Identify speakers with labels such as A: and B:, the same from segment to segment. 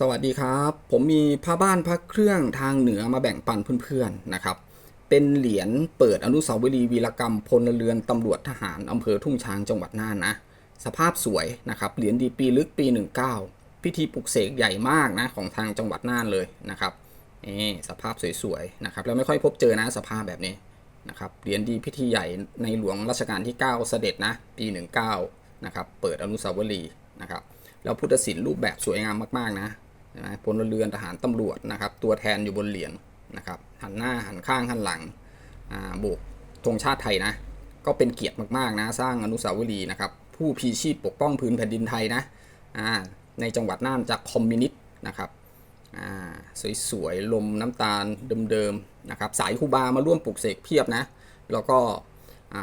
A: สวัสดีครับ ผมมีผ้าบ้านพระเครื่องทางเหนือมาแบ่งปันเพื่อนๆนะครับ เป็นเหรียญเปิดอนุสาวรีย์วีรกรรมพลเรือนตำรวจทหารอำเภอทุ่งช้างจังหวัดน่านนะ สภาพสวยนะครับ เหรียญดีปีลึกปี 19 พิธีปลุกเสกใหญ่มากนะของทางจังหวัดน่านเลยนะครับนี่สภาพสวยๆนะครับแล้วไม่ค่อยพบเจอนะสภาพแบบนี้นะครับ เหรียญดีพิธีใหญ่ในหลวงรัชกาลที่ 9 เสด็จนะปี 19 นะครับ เปิดอนุสาวรีย์นะครับ แล้วพุทธศิลป์รูปแบบสวยงามมากๆนะ นะพลเรือนทหารตำรวจนะครับ ตัวแทนอยู่บนเหรียญนะครับ หันหน้าหันข้างหันหลังโบกธงชาติไทยนะ ก็เป็นเกียรติมากๆนะ สร้างอนุสาวรีย์นะครับ ผู้พีชีพปกป้องพื้นแผ่นดินไทยนะในจังหวัดน่านจากคอมมิวนิสต์นะครับสวยๆ ลมน้ำตาลเดิมๆนะครับ สายคูบามาร่วมปลุกเสกเพียบนะ แล้วก็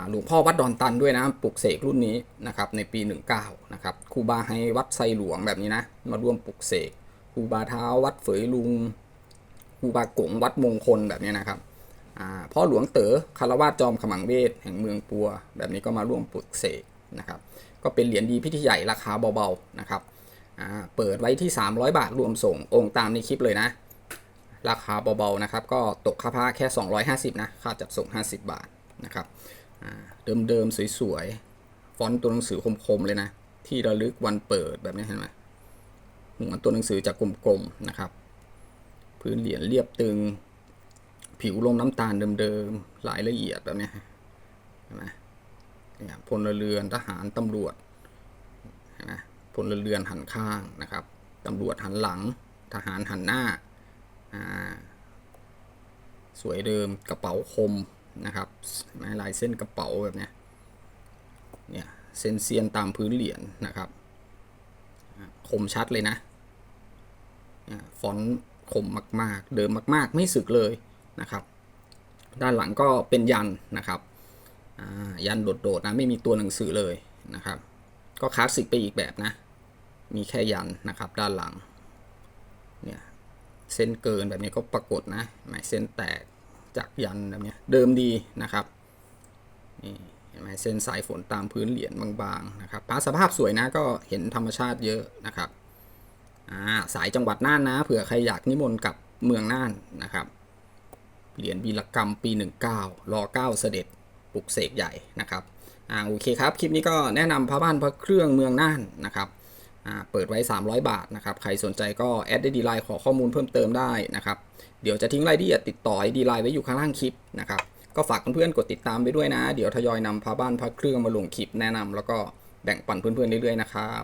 A: หลวงพ่อวัดดอนตันด้วยนะปลุกเสกรุ่นนี้นะครับในปี 19นะครับคูบาให้วัดไซหลวงแบบนี้นะมาร่วมปลุกเสก ครูบาเท้าวัดเฝยลุงครูบากงวัดมงคลแบบนี้นะครับพ่อหลวงเต๋อคารวาสจอมขมังเวทแห่งเมืองปัว แบบนี้ก็มาร่วมปลุกเสกนะครับ ก็เป็นเหรียญดีพิธีใหญ่ราคาเบาๆนะครับเปิดไว้ที่ 300 บาทรวมส่งองค์ตามในคลิปเลยนะ ราคาเบาๆนะครับ ก็ตกค่าผ้าแค่ 250 นะ ค่าจัดส่ง 50 บาทนะครับเดิมๆสวยๆ ฟอนต์ตัวหนังสือคมๆเลยนะ ที่ระลึกวันเปิดแบบนี้เห็นไหม หัวตัวหนังสือจะกลมๆนะครับ พื้นเหรียญเรียบตึง ผิวลมน้ำตาลเดิมๆหลายละเอียดแบบนี้เห็นไหมเนี่ยพลเรือนทหารตำรวจเห็นไหมพลเรือนหันข้างนะครับตำรวจหันหลัง ทหารหันหน้าอ่าสวยเดิมกระเป๋าคมนะครับนไหมลายเส้นกระเป๋าแบบนี้เนี่ยเส้นเซียนตามพื้นเหรียญนะครับ คมชัดเลยนะ ฟอนต์คมมาก ๆ เดิมมาก ๆ ไม่สึกเลยนะครับ ด้านหลังก็เป็นยันนะครับยันโดดๆนะไม่มีตัวหนังสือเลยนะครับ ก็คลาสสิกไปอีกแบบนะ มีแค่ยันนะครับ ด้านหลังเนี่ยเส้นเกินแบบนี้ก็ปรากฏนะหมายเส้นแตกจากยันแบบนี้เดิมดีนะครับนี่เห็นไหมเส้นสายฝนตามพื้นเหรียญบางๆนะครับพระสภาพสวยนะก็เห็นธรรมชาติเยอะนะครับ สายจังหวัดน่านนะเผื่อใครอยากนิมนต์กับเมืองน่านนะครับเหรียญวีรกรรมปี 19รอ9เสด็จปลุกเสกใหญ่นะครับอ่าโอเคครับ คลิปนี้ก็แนะนำพระบ้านพระเครื่องเมืองน่านนะครับอ่าเปิดไว้ 300 บาทนะครับ ใครสนใจก็แอดได้ดีไลน์ขอข้อมูลเพิ่มเติมได้นะครับ เดี๋ยวจะทิ้งรายละเอียดติดต่อดีไลน์ไว้อยู่ข้างล่างคลิปนะครับ ก็ฝากเพื่อนๆกดติดตามไปด้วยนะ เดี๋ยวทยอยนำพาบ้านพาเครื่องมาลงคลิปแนะนำแล้วก็แบ่งปันเพื่อนๆเรื่อยๆนะครับ